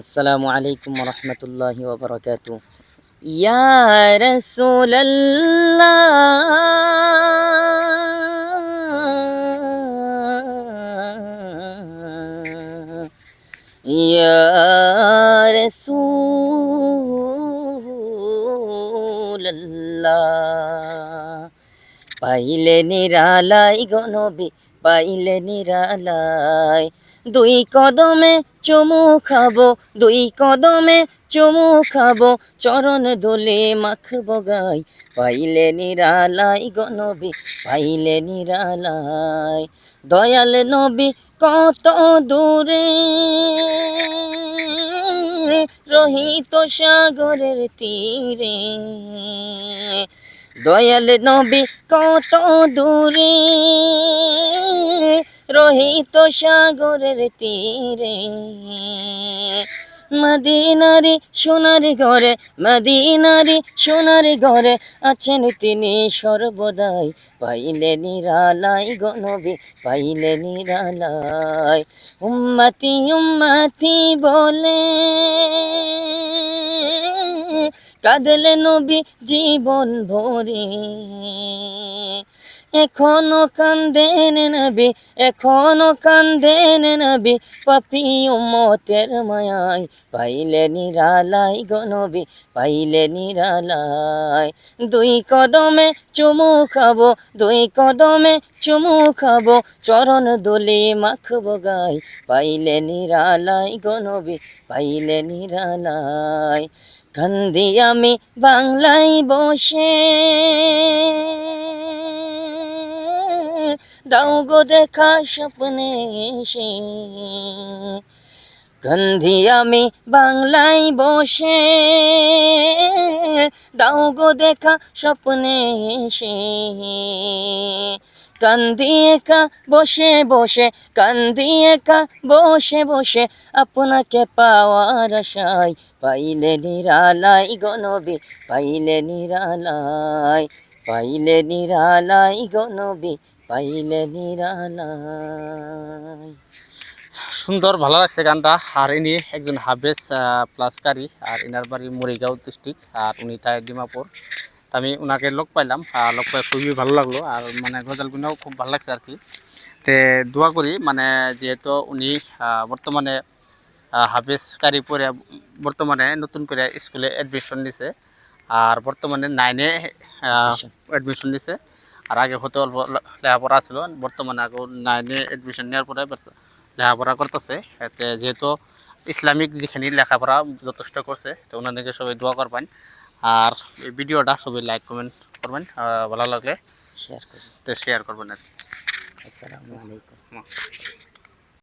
আসসালামু আলাইকুম রহমতুল্লাহি ওবরাকাত ইয়া রাসূলাল্লাহ ইয়া রাসূলাল্লাহ পাইলে নিরালাই গনবি পাইলে নিরালাই দুই কদমে চুমু খাব, দুই কদমে চমু খাব, চরণ দোলে মাখবো গাই। পাইলে নিরালাই গনবি পাইলে নিরালাই। দয়াল নবী, কত দূরে? রহিত সাগরের তীরে। দয়াল নবী, কত দূরে? রহিত সাগরের তীরে। মদিনারি সোনার ঘরে, মদিনারি সোনার ঘরে আছেন তিনি সর্বদাই। পাইলে নিরালাই গনবী পাইলে নিরালাই। উম্মতি উম্মতি বলে, কাঁদলে নবী জীবন ভরে। এখনও কান্দেন নবী, এখনও কান্দেন নবী, পাপি উম্মতের মায়াই পাইলে নিরালাই গনবী পাইলে নিরালাই। দুই কদমে চুমু খাব, দুই কদমে চুমু খাব, চরণ দোলে মাখবো গাই, পাইলে নিরালাই গনবী পাইলে নিরালাই। কান্দি আমি বাংলায় বসে। দাও গো দেখা স্বপ্নে এসে। গন্ধি আমি বাংলায় বসে। দাও গো দেখা স্বপ্নে এসে। কান্দি একা বসে বসে কান্দি একা বসে বসে, আপনাকে পাওয়ার আশায় পাইলে নিরালাই গনবী পাইলে নিরালাই পাইলে নিরালাই গনবী পাইলে নিরালাই সুন্দর ভালো লাগছে গানটা। আর ইনি একজন হাফেজ প্লাস কারি আর ইনার বাড়ি মরিগাঁও ডিস্ট্রিক্ট আর উনি তাই ডিমাপুর। আমি ওনাকে লোক পাইলাম আর লোক পাই খুবই ভালো লাগল আর মানে গজালগুলোও খুব ভালো লাগছে আর কি তে দোয়া করি মানে যেহেতু উনি বর্তমানে আহ, হাফেজ কারি পড়ে বর্তমানে নতুন করে স্কুলে অ্যাডমিশন নিছে আর বর্তমানে নাইনে অ্যাডমিশন নিছে। আর আগে হতে অল্প লেখাপড়া ছিল বর্তমানে আগে নাইনে অ্যাডমিশন নেওয়ার পরে লেখাপড়া করতেছে এতে যেহেতু ইসলামিক যেখানে লেখাপড়া যথেষ্ট করছে তো ওনাদেরকে সবাই দোয়া করবেন আর এই ভিডিওটা সবাই লাইক কমেন্ট করবেন ভালো লাগলে শেয়ার করবেন তো শেয়ার করবেন আর কি। আসসালামু আলাইকুম।